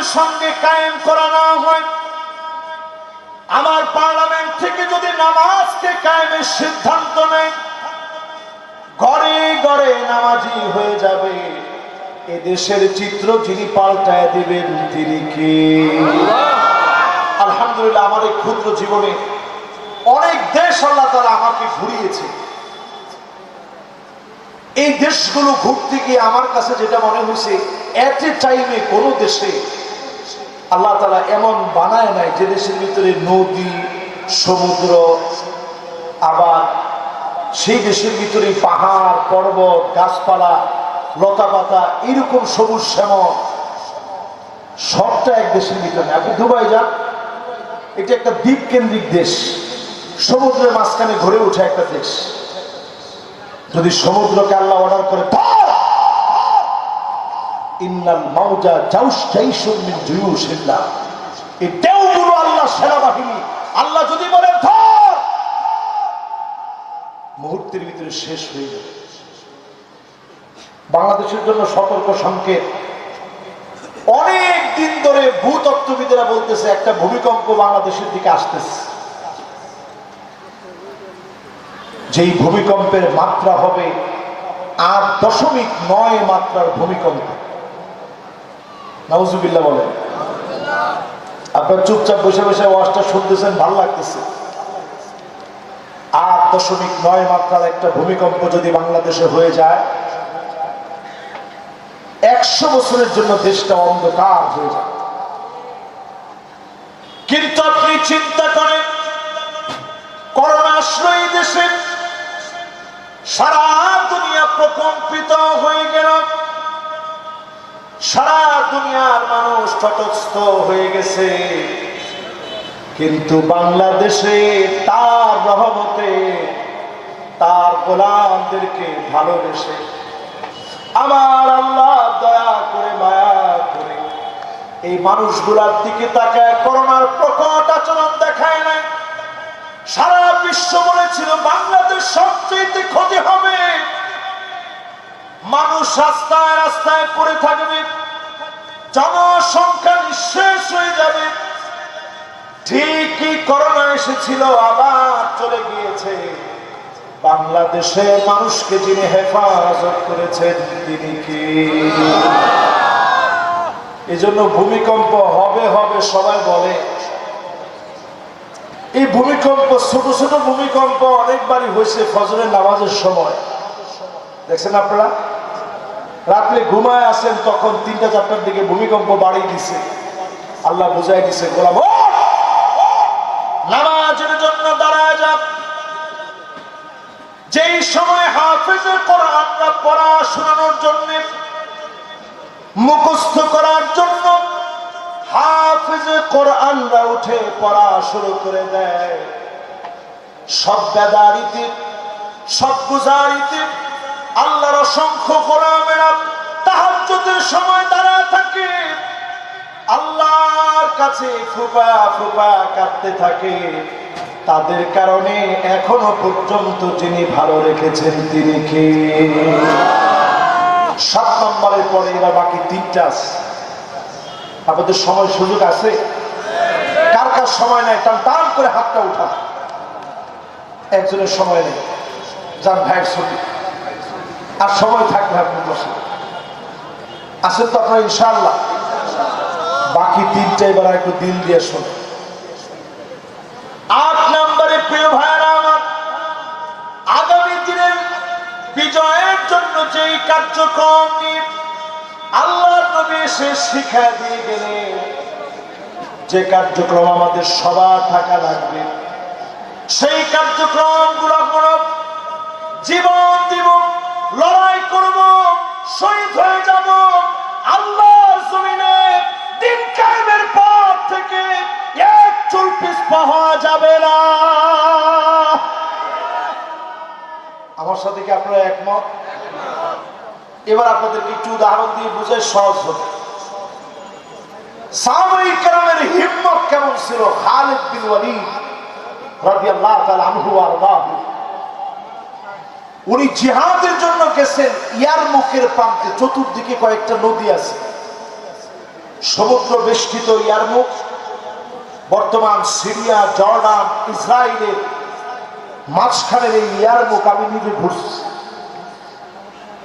সঙ্গে সঙ্গে কায়েম করা না হয়, আমার পার্লামেন্ট থেকে যদি নামাজকে কায়েমের সিদ্ধান্ত নেয়, ঘরে ঘরে নামাজি হয়ে যাবে। এ দেশের চিত্র যিনি পাল্টায় দিবেন, তিনি কে? আলহামদুলিল্লাহ, আমার এই ক্ষুদ্র জীবনে অনেক দেশ আল্লাহ তারা আমাকে ঘুরিয়েছে। এই দেশগুলো ঘুরতে গিয়ে আমার কাছে যেটা মনে হয়েছে, এট এ টাইমে কোনো দেশে আল্লাহ তালা এমন বানায় নাই যে দেশের ভিতরে নদী, সমুদ্র আবার সেই দেশের ভিতরে পাহাড়, পর্বত, গাছপালা লতা পাতা এরকম সবুজ শ্যামল, সবটা এক দেশের ভিতরে। আপনি দুবাই যান, এটা একটা দ্বীপ কেন্দ্রিক দেশ সমুদ্রের মাঝখানে ঘুরে ওঠা একটা দেশ যদি সমুদ্রকে আল্লাহ অর্ডার করে, ধর! বাংলাদেশের জন্য সতর্ক সংকেত। অনেক দিন ধরে ভূতত্ত্ববিদেরা বলতেছে, একটা ভূমিকম্প বাংলাদেশের দিকে আসতেছে। যেই ভূমিকম্পের মাত্রা হবে আট দশমিক নয় মাত্রার ভূমিকম্প। নাউজুবিল্লাহ বলেন। আপনার চুপচাপ বসে বসে ওয়াজটা শুনতেছেন, ভালো লাগতেছে। আট দশমিক নয় মাত্রার একটা ভূমিকম্প যদি বাংলাদেশে হয়ে যায়, একশো বছরের জন্য দেশটা অন্ধকার হয়ে যায়। কিন্তু আপনি চিন্তা করেন, করোনা আসলো এই দেশে সারা দুনিয়া প্রকম্পিত হয়ে গেল। সারা দুনিয়ার মানুষ তটস্থ হয়ে গেছে। কিন্তু বাংলাদেশে তার রহমতে তার গোলামদেরকে ভালোবেসে আমার আল্লাহ দয়া করে, মায়া করে এই মানুষগুলার দিকে তাকায় করোনার প্রকট আচরণ দেখায় নাই। সারা বিশ্ব বলেছিল, বাংলাদেশ সবচেয়ে ক্ষতি হবে। মানুষ রাস্তায় রাস্তায় পড়ে থাকবে। জনসংখ্যা নিঃশেষ হয়ে যাবে। ঠিকই করোনা এসেছিল, আবার চলে গিয়েছে। বাংলাদেশের মানুষকে যিনি হেফাজত করেছেন, তিনি কি? এজন্য ভূমিকম্প হবে হবে, সবাই বলে। এই ভূমিকম্প, ছোট ছোট ভূমিকম্প অনেকবারই হয়েছে ফজরের নামাজের সময়। দেখছেন আপনারা? রাত্রে ঘুমায় আসেন, তখন তিনটা চারটার দিকে ভূমিকম্প বাড়িয়ে দিছে। আল্লাহ বুঝাই দিছে, গোলাম নামাজের জন্য দাঁড়ায় যান যেই সময় হাফেজের কোরআনরা পড়া শোনানোর জন্য, মুখস্থ করার জন্য হাফেজে কোরআনরা উঠে পড়া শুরু করে দেয়। সব বেদারিতে, সব গুজারিতে আল্লাহর অসংখ্য গোলামেরা তাহাজ্জুদের সময় দাঁড়ায় থাকে। আল্লাহর কাছে ফুপা ফুপা কাঁদতে থাকে। তাদের কারণে এখনও পর্যন্ত যিনি ভালো রেখেছেন তিনি কে? সাত নম্বরের পরে এরা বাকি তিনটা আছে। আপনাদের সময় সুযোগ আছে? কার কার সময় নেই? টান টান করে হাতটা উঠা একজনের সময় নেই। যার ভাইয়ের ছবি। আর সময় থাকবে আপনি বসে আসেন তো আপনার ইনশাল্লাহ বাকি তিনটা এবার একটু দিল দিয়ে শোনে। আট নম্বরে প্রিয় ভাইয়েরা আমার, আগামী দিনের বিজয়ের জন্য যেই কার্যক্রম নিয়ে আল্লাহর নবী এসে শিক্ষা দিয়ে গেলে যে কার্যক্রম আমাদের সবার থাকা লাগবে। সেই কার্যক্রমগুলো জীবন দিব লড়াই করব, শহীদ হয়ে যাব। আল্লাহর জমিনে দিন কায়েমের পর থেকে এক চুল পিস পাওয়া যাবে না। আমার সাথে কি আপনারা একমত? এবার আপনাদেরকে একটু উদাহরণ দিয়ে বুঝে সহজ হবে। সাহাবাই কেরামের হিম্মত কেমন ছিল? খালিদ বিন ওয়ালিদ রাদিয়াল্লাহু তাআলা আনহু আরদাহু। উনি জিহাদের জন্য গেছেন ইয়ার মুখের প্রান্তে চতুর্দিকে কয়েকটা নদী আছে। সমুদ্র বেষ্টিত ইয়ারমুখ বর্তমান সিরিয়া, জর্ডান ইসরায়েলের মাঝখানের এই ইয়ারমুখ আমি নিজে ঘুরছি।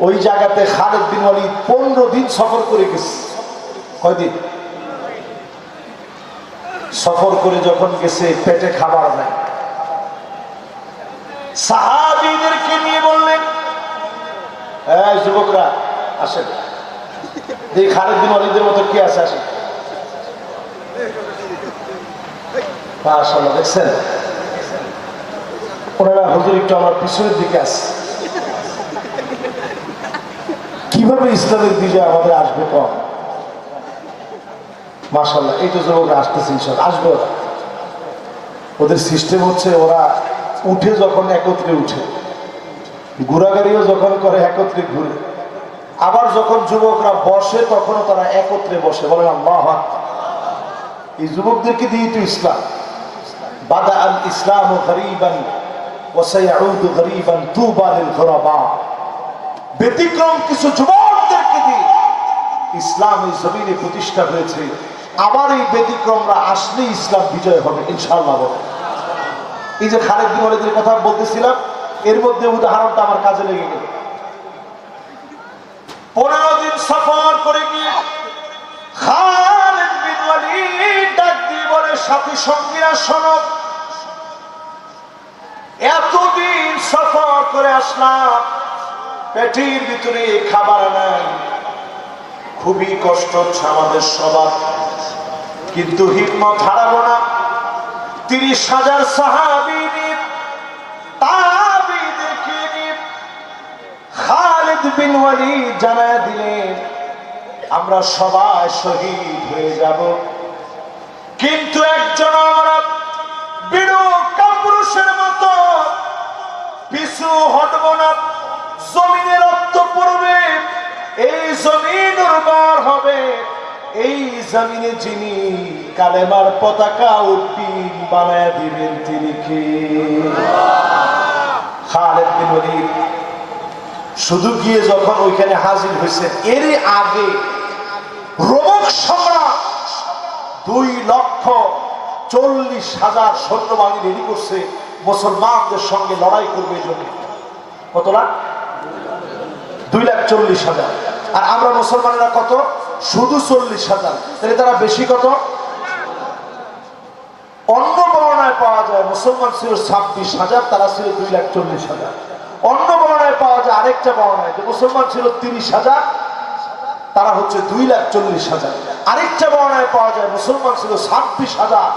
ওই জায়গাতে খালেদ বিন ওয়ালিদ পনেরো দিন সফর করে গেছে। কয়দিন? সফর করে যখন গেছে, পেটে খাবার নাই। সাহাবিদেরকে নিয়ে বললেন হ্যাঁ যুবকরা, আসেন। ওয়ালিদের মতো কি আছে, আসেন। দেখছেন? ওনারা হুজুর একটু আমার পিছনের দিকে আসছে কীভাবে ইসলামের বিজয় আমাদের আসবে কম? মাশাল্লাহ এই তো যুবকরা আসতেছে আসবে ওদের সিস্টেম হচ্ছে ওরা উঠে যখন একত্রে উঠে ঘোরাগাড়িও যখন করে একত্রে ঘুরে, আবার যখন যুবকরা বসে তখনও তারা একত্রে বসে, বলেন আল্লাহ। এই যুবকদেরকে দিয়ে তো ইসলাম বাদা আল ইসলাম গরিবান ওসাইয়াউদ গরিবান তুবা লিল গুরাবা ব্যতিক্রম কিছু যুবকদেরকে দিয়ে ইসলাম এই জমিনে প্রতিষ্ঠা হয়েছে আবার এই ব্যতিক্রমরা আসলে ইসলাম বিজয় হবে, ইনশাআল্লাহ। এই যে খালেদ বিমলেদের কথা বলতেছিলাম, এর মধ্যে উদাহরণটা আমার কাজে লেগে গেল। পনেরো দিন সফর করে গিয়ে সাথী সঙ্গীরা সনদ এতদিন সফর করে আসলাম, পেটির ভিতরে খাবার নাই। খুবই কষ্ট হচ্ছে আমাদের সবার। কিন্তু হিম্মত হারাবো না। তিরিশ হাজার সাহাবি বিন ওয়ালিদ জানায় দিলেন, আমরা সবাই শহীদ হয়ে যাব। কিন্তু একজন আমরা মতো পিছু হটব না জমিনে রক্ত পড়বে, এই জমিন উর্বর হবে। এই জমিনে যিনি কালেমার পতাকা উদ্দিন বানায় দিবেন তিনি কে? শুধু গিয়ে যখন ওইখানে হাজির হয়েছে এর আগে রোমক সম্রাট দুই লক্ষ চল্লিশ হাজার সৈন্যবাহিনী রেডি করছে, মুসলমানদের সঙ্গে লড়াই করবে জন্য কত লাখ? দুই লাখ চল্লিশ হাজার। আর আমরা মুসলমানেরা কত? শুধু চল্লিশ হাজার। তাহলে তারা বেশি কত? অন্য বর্ণায় পাওয়া যায় মুসলমান ছিল ছাব্বিশ হাজার, তারা ছিল দুই লাখ চল্লিশ হাজার। অন্য বর্ণায় পাওয়া যায় আরেকটা বর্ণায় যে মুসলমান ছিল তিরিশ হাজার, তারা হচ্ছে দুই লাখ চল্লিশ হাজার। আরেকটা বর্ণায় পাওয়া যায় মুসলমান ছিল ছাব্বিশ হাজার,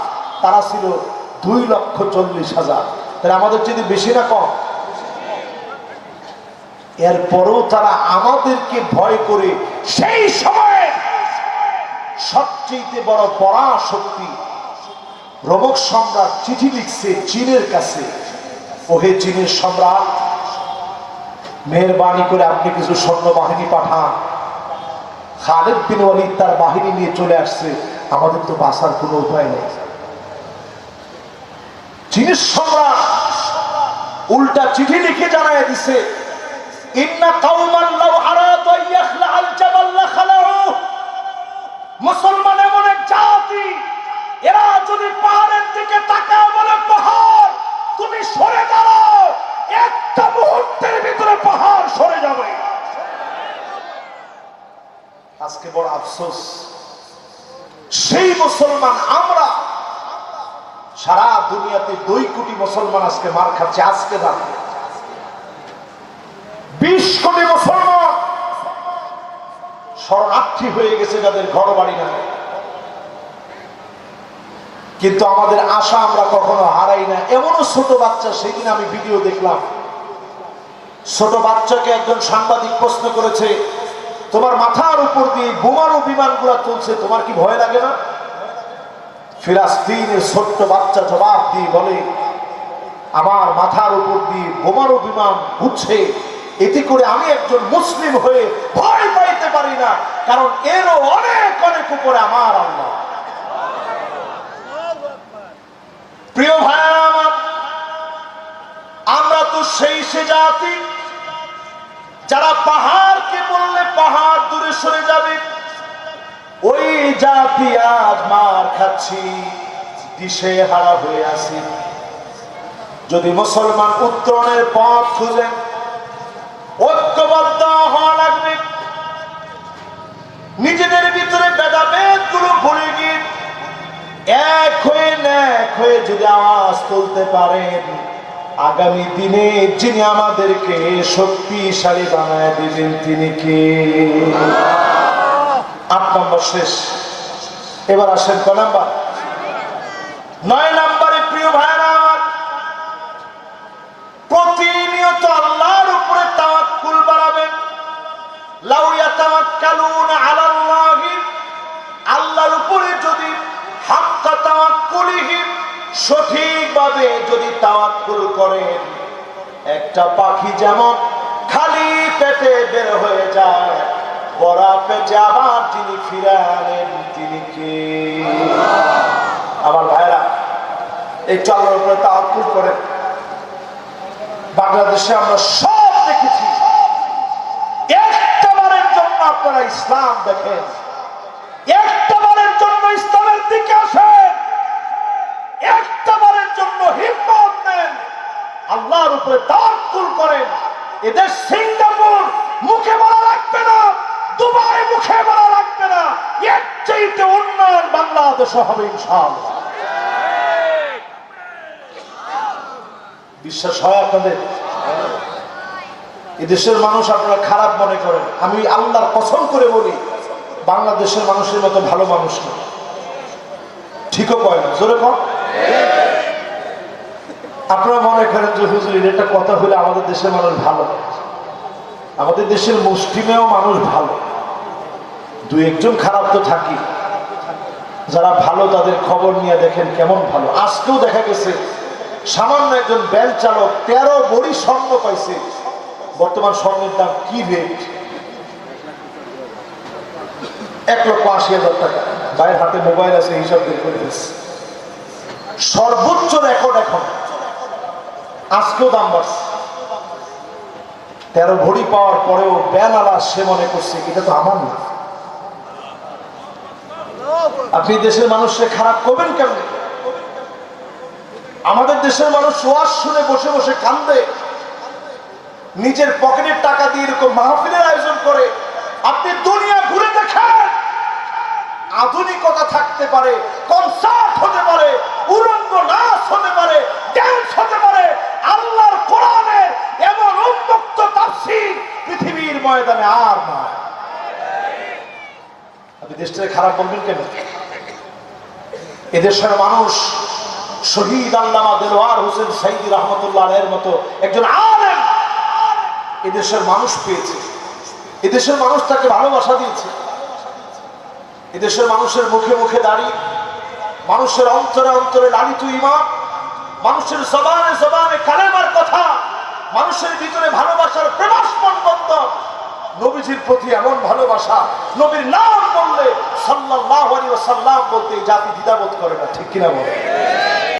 তারা ছিল দুই লক্ষ চল্লিশ হাজার। তাহলে আমাদের যদি বেশি না কম এরপরেও তারা আমাদেরকে ভয় করে, সেই সময়ে সবচেয়ে বড় পরাশক্তি রোমক সম্রাট চিঠি লিখছে চীনের কাছে। ওহে চীনের সম্রাট, মেহরবানি করে আপনি কিছু সৈন্য বাহিনী পাঠান। খালেদ বিন ওয়ালিদ তার বাহিনী নিয়ে চলে আসছে, আমাদের তো বাঁচার কোনো উপায় নেই। চীনের সম্রাট উল্টা চিঠি লিখে জানাই দিছে ইন্না কাউমান মুসলমান এমন এক জাতি, এরা যদি পাহাড়ের দিকে তাকায় বলে, পাহাড়, তুমি সরে দাঁড়াও, একটা মুহূর্তের ভিতরে পাহাড় সরে যাবে। আজকে বড় আফসোস, সেই মুসলমান আমরা, সারা দুনিয়াতে দুই কোটি মুসলমান আজকে মার খাচ্ছে, আজকে রাতে। কোটি মুসলমান শরণার্থী হয়ে গেছে যাদের ঘর বাড়ি না কিন্তু আমাদের আশা আমরা কখনো হারাই না। এমনও ছোট বাচ্চা, সেদিন আমি ভিডিও দেখলাম। ছোট বাচ্চাকে একজন সাংবাদিক প্রশ্ন করেছে, তোমার মাথার উপর দিয়ে বোমারু বিমানগুলো চলছে, তোমার কি ভয় লাগে না? ফিলাস্তিনের ছোট্ট বাচ্চা জবাব দিয়ে বলে, আমার মাথার উপর দিয়ে বোমারু বিমান ঘুরছে। এতে করে আমি একজন মুসলিম হয়ে ভয় পাইতে পারি না, কারণ এরও অনেক অনেক উপরে আমার আল্লাহ। প্রিয় ভাইরা আমার, আমরা তো সেই সে জাতি, যারা পাহাড়কে বললে পাহাড় দূরে সরে যাবে। ওই জাতি আজ মার খাচ্ছি, দিশে হারা হয়ে আছি। যদি মুসলমান উত্তরণের পথ খুঁজেন ঐক্যবদ্ধ হওয়া লাগবে। নিজেদের ভিতরে ভেদাভেদগুলো ভুলে গিয়ে এক হয়ে এক হয়ে যদি আওয়াজ তুলতে পারেন, আগামী দিনে যিনি আমাদেরকে শক্তিশালী বানায় দিবেন তিনি কে? আট নম্বর শেষ। এবার আসেন ক নয় আল্লাহর উপরে যদি সঠিকভাবে যদি তাওয়াক্কুল করেন, একটা পাখি যেমন খালি পেটে বের হয়ে যায়, বড়া পেটে আবার যিনি ফিরে আনেন তিনি কে? আমার ভাইরা একটু আল্লাহর উপরে তাওয়াক্কুল করেন। বাংলাদেশে আমরা সব ইসলাম দেখেন। একটা বারের জন্য ইসলামের দিকে আসেন। একটা বারের জন্য হিম্মত নেন। আল্লাহর উপরে তাওয়াক্কুল করেন। এদের সিঙ্গাপুর মুখে বলা লাগবে না, দুবাই মুখে বলা লাগবে না। এর চাইতে উন্নয়ন বাংলাদেশে হবে ইনশাআল্লাহ। বিশ্বাস হয় আপনাদের? এদেশের মানুষ আপনারা খারাপ মনে করেন। আমি আল্লাহর পছন্দ করে বলি, বাংলাদেশের মানুষের মতো ভালো মানুষ না। ঠিকও কয় না। জোরে কম আপনারা মনে করেন যে, হুজুর এটা কথা হলে আমাদের দেশের মানুষ ভালো। আমাদের দেশের মুসলিমেও মানুষ ভালো। দু একজন খারাপ তো থাকি। যারা ভালো, তাদের খবর নিয়ে দেখেন কেমন ভালো। আজকেও দেখা গেছে, সামান্য একজন ব্যাংক চালক তেরো বড়ি স্বর্ণ পাইছে। বর্তমান স্বর্ণের দাম কি রেট এক লক্ষ আশি হাজার টাকা। ভাইয়ের হাতে মোবাইল আছে, হিসাব বের করে দিচ্ছে সর্বোচ্চ রেকর্ড এখন। আজকেও দাম বাড়ছে। তেরো ভরি পাওয়ার পরেও ব্যানারা সে মনে করছে, এটা তো আমার না। আপনি দেশের মানুষকে খারাপ করবেন কেমন আমাদের দেশের মানুষ ওয়াজ শুনে বসে বসে কান্দে। নিজের পকেটের টাকা দিয়ে এরকম মাহফিলের আয়োজন করে। আপনি দুনিয়া ঘুরে দেখেন। আধুনিকতা থাকতে পারে, কনসার্ট হতে পারে উরঙ্গ নাচ হতে পারে ড্যান্স হতে পারে, আল্লাহর কোরআনের এমন উন্মুক্ত তাফসীর পৃথিবীর ময়দানে আর না আপনি দেশটাকে খারাপ বলবেন কেন? এদেশের মানুষ শহীদ আল্লামা দেলোয়ার হোসেন সাইদি রহমতুল্লাহ এর মতো একজন আলেম এদেশের মানুষ পেয়েছে। এদেশের মানুষ তাকে ভালোবাসা দিয়েছে। এদেশের মানুষের মুখে মুখে দাঁড়িয়ে মানুষের অন্তরে অন্তরে লালিত ইমাম মানুষের জবানে জবানে কালেমার কথা, মানুষের ভিতরে ভালোবাসার প্রেমাস্পন বন্ধন। নবীজির প্রতি এমন ভালোবাসা, নবীর নাম বললে সাল্লাহ আলী সাল্লাম বলতে জাতি দ্বিধাবোধ করে না, ঠিক কিনা বলে?